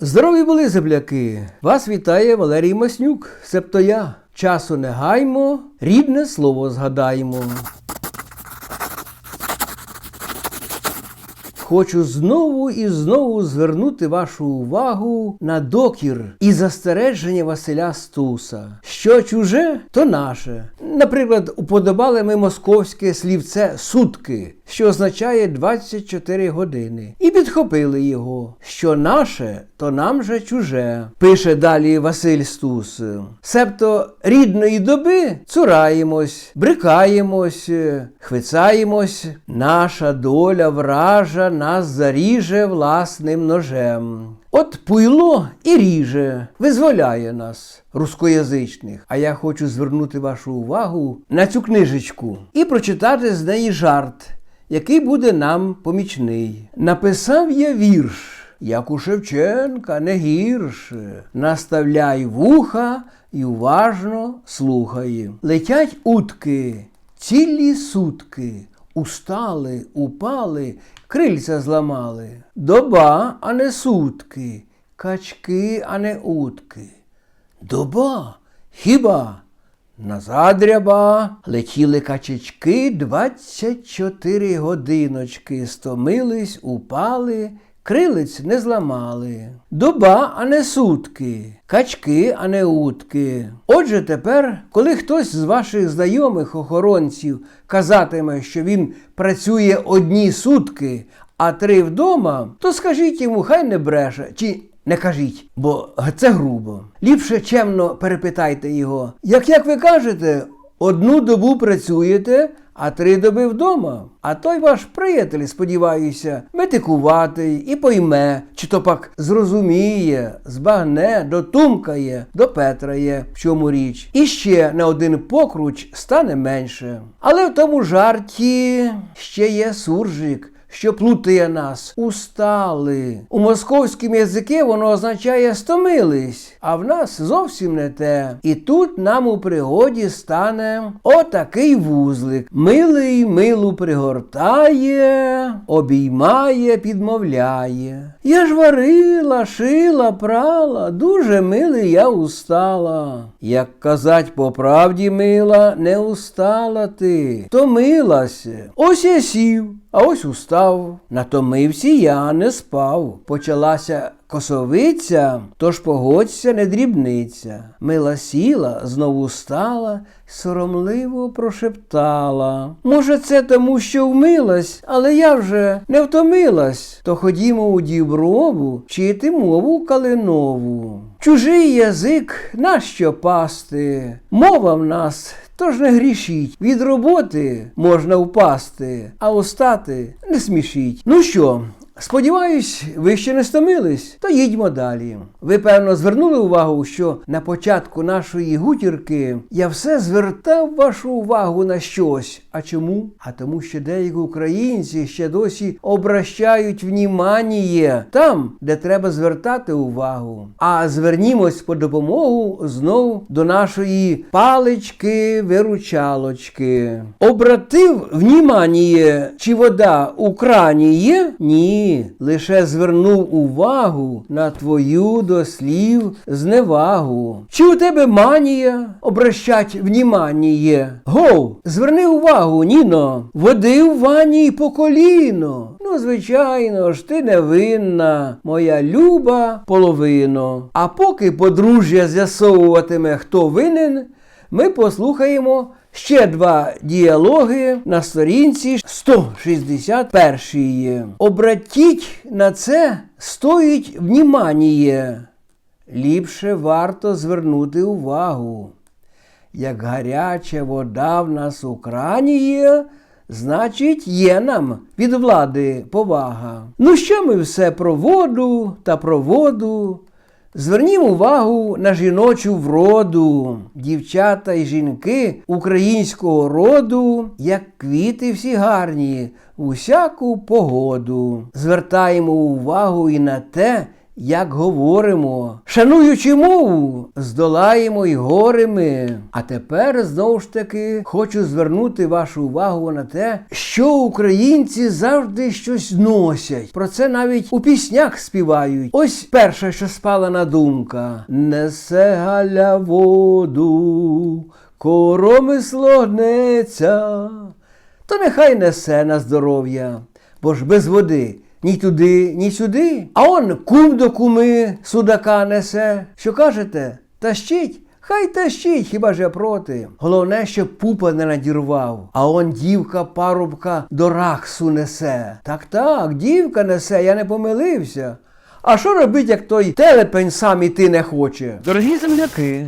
Здорові були земляки! Вас вітає Валерій Маснюк, себто я. Часу не гаймо, рідне слово згадаємо. Хочу знову і знову звернути вашу увагу на докір і застереження Василя Стуса. Що чуже, то наше. Наприклад, уподобали ми московське слівце сутки, що означає 24 години, і підхопили його. Що наше, то нам же чуже. Пише далі Василь Стус. Себто рідної доби цураємось, брикаємось, хвицаємось, наша доля вража нас заріже власним ножем. От пуйло і ріже, визволяє нас, рускоязичних. А я хочу звернути вашу увагу на цю книжечку і прочитати з неї жарт, який буде нам помічний. Написав я вірш. Як у Шевченка, не гірше. Наставляй вуха і уважно слухай. Летять утки, цілі сутки, устали, упали, крильця зламали. Доба, а не сутки, качки, а не утки. Доба, хіба? Назад ряба летіли качечки двадцять чотири годиночки, стомились, упали, крилиць не зламали. Доба, а не сутки, качки, а не утки. Отже, тепер, коли хтось з ваших знайомих охоронців казатиме, що він працює одні сутки, а три вдома, то скажіть йому, хай не бреше. чи не кажіть, бо це грубо. Ліпше чемно перепитайте його. Як як ви кажете, одну добу працюєте, а три доби вдома. А той ваш приятель, сподіваюся, метикуватий і пойме, чи то пак зрозуміє, збагне, дотумкає, допетрає, в чому річ. І ще на один покруч стане менше. Але в тому жарті ще є суржик що плутає нас, устали. У московському язикі воно означає стомились, а в нас зовсім не те. І тут нам у пригоді стане отакий вузлик. Милий милу пригортає, обіймає, підмовляє. Я ж варила, шила, прала, дуже милий я устала. Як казать по правді мила, не устала ти, томилася. Ось я сів. А ось устав, натомився я не спав. Почалася косовиця, тож погодься, не дрібниця. Мила сіла, знову стала, соромливо прошептала. Може, це тому, що вмилась, але я вже не втомилась. То ходімо у діброву вчити мову калинову. Чужий язик нащо пасти? Мова в нас Тож не грішіть, від роботи можна впасти, а устати не смішіть. Ну що, Сподіваюсь, ви ще не стомились, то їдьмо далі. Ви, певно, звернули увагу, що на початку нашої гутірки я все звертав вашу увагу на щось. А чому? А тому, що деякі українці ще досі обращають внімання там, де треба звертати увагу. А звернімось по допомогу знов до нашої палички-виручалочки. Обратив внімання, чи вода у крані є? Ні лише звернув увагу на твою до слів зневагу. Чи у тебе манія обращать внімання? Гов, зверни увагу, Ніно, води в ванні по коліно. Ну, звичайно ж, ти невинна, моя люба половино. А поки подружжя з'ясовуватиме, хто винен, ми послухаємо ще два діалоги на сторінці 161. Обратіть на це стоїть внімання. Ліпше варто звернути увагу. Як гаряча вода в нас у значить, є нам від влади повага. Ну що ми все про воду та про воду? Звернімо увагу на жіночу вроду, дівчата і жінки українського роду, як квіти всі гарні, у всяку погоду. Звертаємо увагу і на те, як говоримо. Шануючи мову, здолаємо й гори ми. А тепер знову ж таки хочу звернути вашу увагу на те, що українці завжди щось носять. Про це навіть у піснях співають. Ось перша, що спала на думка: несе галя воду, коромисло гнеться, то нехай несе на здоров'я, бо ж без води. Ні туди, ні сюди. А он кум до куми судака несе. Що кажете? Тащить? Хай тащить, хіба ж я проти. Головне, щоб пупа не надірвав. А он дівка парубка до рахсу несе. Так так, дівка несе, я не помилився. А що робить, як той телепень сам іти не хоче? Дорогі земляки,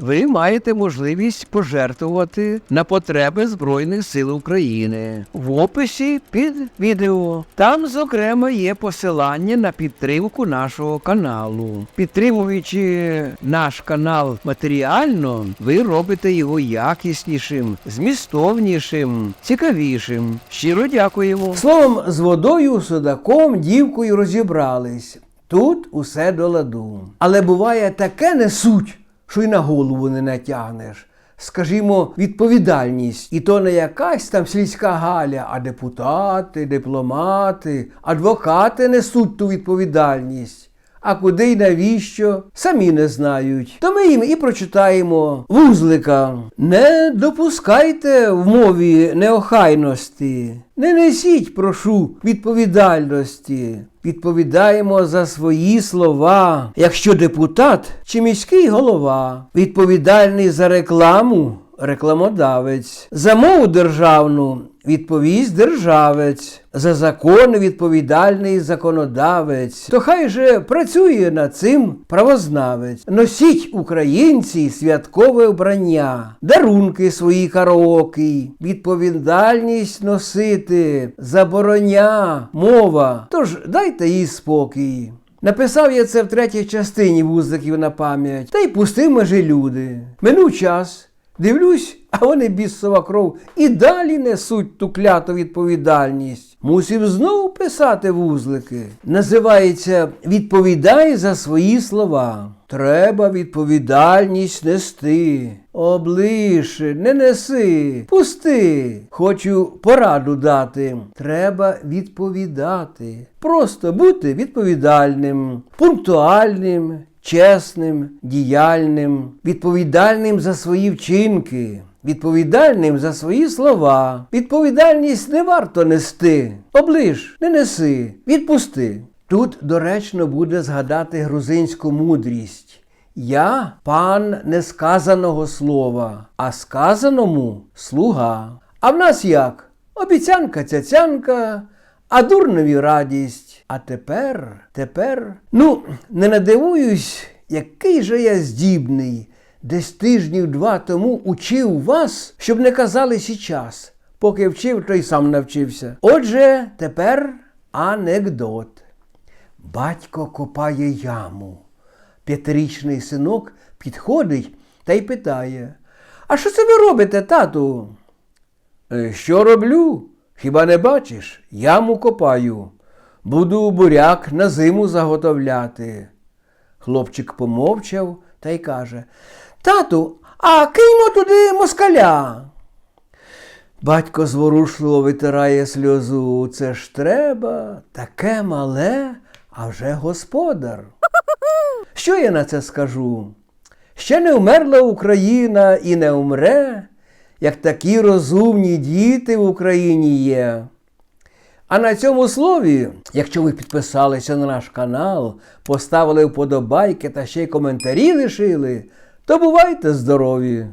ви маєте можливість пожертвувати на потреби Збройних сил України в описі під відео. Там, зокрема, є посилання на підтримку нашого каналу. Підтримуючи наш канал матеріально, ви робите його якіснішим, змістовнішим, цікавішим. Щиро дякуємо. Словом, з водою, судаком, дівкою розібрались. Тут усе до ладу. Але буває таке несуть, що й на голову не натягнеш. Скажімо, відповідальність. І то не якась там сільська галя, а депутати, дипломати, адвокати несуть ту відповідальність. А куди й навіщо, самі не знають. То ми їм і прочитаємо вузлика. Не допускайте в мові неохайності. Не несіть, прошу, відповідальності. Відповідаємо за свої слова. Якщо депутат чи міський голова, відповідальний за рекламу, рекламодавець, за мову державну відповість державець, за закони відповідальний законодавець. То хай же працює над цим правознавець. Носіть українці святкове вбрання, дарунки свої караокі, відповідальність носити, забороня, мова. Тож дайте їй спокій. Написав я це в третій частині вузликів на пам'ять, та й пустив межі люди. Минув час. Дивлюсь, а вони бісова кров і далі несуть ту кляту відповідальність. Мусив знову писати вузлики. Називається Відповідай за свої слова. Треба відповідальність нести. Облише, не неси, пусти. Хочу пораду дати. Треба відповідати. Просто бути відповідальним, пунктуальним, чесним, діяльним, відповідальним за свої вчинки. Відповідальним за свої слова. Відповідальність не варто нести. Оближ, не неси, відпусти. Тут доречно буде згадати грузинську мудрість. Я пан несказаного слова, а сказаному слуга. А в нас як? Обіцянка цяцянка, а дурневі радість. А тепер, тепер, ну, не надивуюсь, який же я здібний. Десь тижнів два тому учив вас, щоб не казали час. Поки вчив, то й сам навчився. Отже, тепер анекдот. Батько копає яму. П'ятирічний синок підходить та й питає: А що це ви робите, тату? «Е, Що роблю? Хіба не бачиш? Яму копаю. Буду буряк на зиму заготовляти. Хлопчик помовчав та й каже: Тату, а киньмо туди москаля. Батько зворушливо витирає сльозу. Це ж треба, таке мале, а вже господар. Що я на це скажу? Ще не вмерла Україна і не умре, як такі розумні діти в Україні є. А на цьому слові, якщо ви підписалися на наш канал, поставили вподобайки та ще й коментарі лишили, то бувайте здорові!